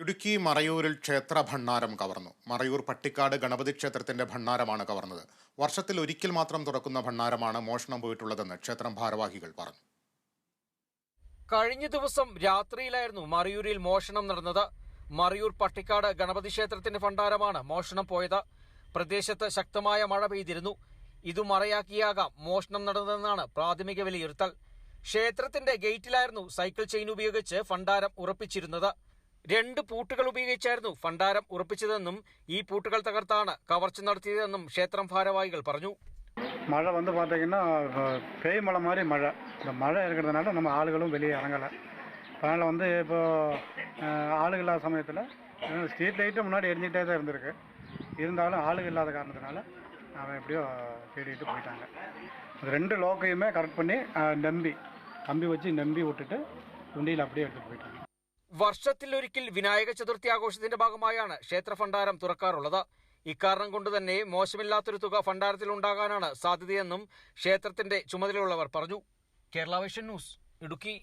ഇടുക്കി മറയൂരിൽ ക്ഷേത്ര ഭണ്ണാരം കവർന്നു. മറയൂർ പട്ടിക്കാട് ഗണപതി ക്ഷേത്രത്തിന്റെ ഭണ്ണാരമാണ് കവർന്നത്. വർഷത്തിൽ ഒരിക്കൽ മാത്രം തുറക്കുന്ന ഭണ്ണാരമാണ് മോഷണം പോയിട്ടുള്ളതെന്ന് ക്ഷേത്രം ഭാരവാഹികൾ പറഞ്ഞു. കഴിഞ്ഞ ദിവസം രാത്രിയിലായിരുന്നു മറയൂരിൽ മോഷണം നടന്നത്. മറയൂർ പട്ടിക്കാട് ഗണപതി ക്ഷേത്രത്തിന്റെ ഭണ്ഡാരമാണ് മോഷണം പോയത്. പ്രദേശത്ത് ശക്തമായ മഴ പെയ്തിരുന്നു. ഇതു മറയാക്കിയാകാം മോഷണം നടന്നതെന്നാണ് പ്രാഥമിക വിലയിരുത്തൽ. ക്ഷേത്രത്തിന്റെ ഗേറ്റിലായിരുന്നു സൈക്കിൾ ചെയിൻ ഉപയോഗിച്ച് ഭണ്ഡാരം ഉറപ്പിച്ചിരുന്നത്. രണ്ട് പൂട്ടുകൾ ഉപയോഗിച്ചായിരുന്നു ഭണ്ഡാരം ഉറപ്പിച്ചതെന്നും ഈ പൂട്ടുകൾ തകർത്താണ് കവർച്ച നടത്തിയതെന്നും ക്ഷേത്രം ഭാരവാഹികൾ പറഞ്ഞു மழை வந்து பார்த்தீங்கன்னா அஹ், பேய் மழை மாதிரி மழை இந்த மழை இருக்கிறதுனால நம்ம ஆளுகளும் வெளியே இறங்கலை அதனால் வந்து இப்போ அஹ், ஆளுங்க இல்லாத சமயத்தில் ஸ்ட்ரீட் லைட்டு முன்னாடி எரிஞ்சிக்கிட்டே தான் இருந்திருக்கு இருந்தாலும் ஆளுங்க இல்லாத காரணத்தினால அவன் எப்படியோ தேடிட்டு போயிட்டாங்க அது ரெண்டு லோக்கையுமே கரெக்ட் பண்ணி அஹ், நம்பி கம்பி வச்சு நம்பி விட்டுட்டு வண்டியில் அப்படியே எடுத்துகிட்டு போயிட்டாங்க വർഷത്തിലൊരിക്കൽ വിനായക ചതുർത്ഥി ആഘോഷത്തിന്റെ ഭാഗമായാണ് ക്ഷേത്ര ഭണ്ഡാരം തുറക്കാറുള്ളത്. ഇക്കാരണം കൊണ്ട് തന്നെ മോശമില്ലാത്തൊരു തുക ഭണ്ഡാരത്തിൽ ഉണ്ടാകാനാണ് സാധ്യതയെന്നും ക്ഷേത്രത്തിന്റെ ചുമതലയുള്ളവർ പറഞ്ഞു. Kerala vision news Idukki.